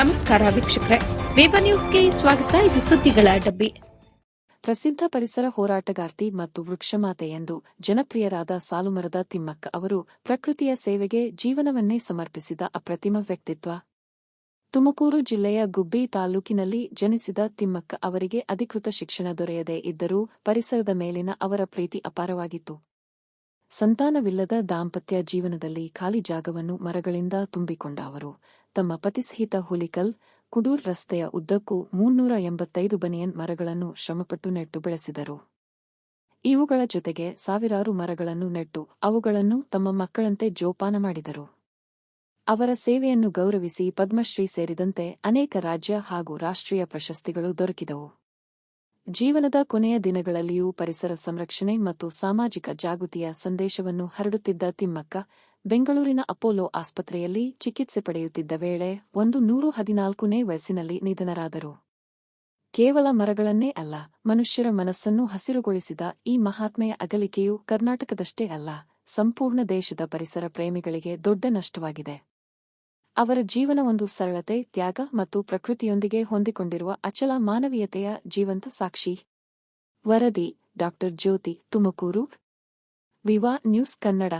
ನಮಸ್ಕಾರ ವೀಕ್ಷಕರೇ. ವೇವ ನ್ಯೂಸ್ಗೆ ಸ್ವಾಗತ, ಇದು ಸುದ್ದಿಗಳ ಡಬ್ಬಿ. ಪ್ರಸಿದ್ಧ ಪರಿಸರ ಹೋರಾಟಗಾರ್ತಿ ಮತ್ತು ವೃಕ್ಷಮಾತೆ ಎಂದು ಜನಪ್ರಿಯರಾದ ಸಾಲುಮರದ ತಿಮ್ಮಕ್ಕ ಅವರು ಪ್ರಕೃತಿಯ ಸೇವೆಗೆ ಜೀವನವನ್ನೇ ಸಮರ್ಪಿಸಿದ ಅಪ್ರತಿಮ ವ್ಯಕ್ತಿತ್ವ. ತುಮಕೂರು ಜಿಲ್ಲೆಯ ಗುಬ್ಬಿ ತಾಲೂಕಿನಲ್ಲಿ ಜನಿಸಿದ ತಿಮ್ಮಕ್ಕ ಅವರಿಗೆ ಅಧಿಕೃತ ಶಿಕ್ಷಣ ದೊರೆಯದೇ ಇದ್ದರೂ ಪರಿಸರದ ಮೇಲಿನ ಅವರ ಪ್ರೀತಿ ಅಪಾರವಾಗಿತ್ತು. ಸಂತಾನವಿಲ್ಲದ ದಾಂಪತ್ಯ ಜೀವನದಲ್ಲಿ ಖಾಲಿ ಜಾಗವನ್ನು ಮರಗಳಿಂದ ತುಂಬಿಕೊಂಡ ಅವರು. ತಮ್ಮ ಪತಿಸಹಿತ ಹುಲಿಕಲ್ ಕುಡೂರ್ ರಸ್ತೆಯ ಉದ್ದಕ್ಕೂ ಮುನ್ನೂರ ಎಂಬತ್ತೈದು ಬನಿಯನ್ ಮರಗಳನ್ನು ಶ್ರಮಪಟ್ಟು ನೆಟ್ಟು ಬೆಳೆಸಿದರು. ಇವುಗಳ ಜೊತೆಗೆ ಸಾವಿರಾರು ಮರಗಳನ್ನು ನೆಟ್ಟು ಅವುಗಳನ್ನು ತಮ್ಮ ಮಕ್ಕಳಂತೆ ಜೋಪಾನ ಮಾಡಿದರು. ಅವರ ಸೇವೆಯನ್ನು ಗೌರವಿಸಿ ಪದ್ಮಶ್ರೀ ಸೇರಿದಂತೆ ಅನೇಕ ರಾಜ್ಯ ಹಾಗೂ ರಾಷ್ಟ್ರೀಯ ಪ್ರಶಸ್ತಿಗಳು ದೊರಕಿದವು. ಜೀವನದ ಕೊನೆಯ ದಿನಗಳಲ್ಲಿಯೂ ಪರಿಸರ ಸಂರಕ್ಷಣೆ ಮತ್ತು ಸಾಮಾಜಿಕ ಜಾಗೃತಿಯ ಸಂದೇಶವನ್ನು ಹರಡುತ್ತಿದ್ದ ತಿಮ್ಮಕ್ಕ ಬೆಂಗಳೂರಿನ ಅಪೋಲೋ ಆಸ್ಪತ್ರೆಯಲ್ಲಿ ಚಿಕಿತ್ಸೆ ಪಡೆಯುತ್ತಿದ್ದ ವೇಳೆ ಒಂದು ನೂರು ಹದಿನಾಲ್ಕನೇ ವಯಸ್ಸಿನಲ್ಲಿ ನಿಧನರಾದರು. ಕೇವಲ ಮರಗಳನ್ನೇ ಅಲ್ಲ, ಮನುಷ್ಯರ ಮನಸ್ಸನ್ನು ಹಸಿರುಗೊಳಿಸಿದ ಈ ಮಹಾತ್ಮೆಯ ಅಗಲಿಕೆಯು ಕರ್ನಾಟಕದಷ್ಟೇ ಅಲ್ಲ, ಸಂಪೂರ್ಣ ದೇಶದ ಪರಿಸರ ಪ್ರೇಮಿಗಳಿಗೆ ದೊಡ್ಡ ನಷ್ಟವಾಗಿದೆ. ಅವರ ಜೀವನ ಒಂದು ಸರಳತೆ, ತ್ಯಾಗ ಮತ್ತು ಪ್ರಕೃತಿಯೊಂದಿಗೆ ಹೊಂದಿಕೊಂಡಿರುವ ಅಚಲ ಮಾನವೀಯತೆಯ ಜೀವಂತ ಸಾಕ್ಷಿ. ವರದಿ doctor Jyothi Tumakuru. Viva news Kannada.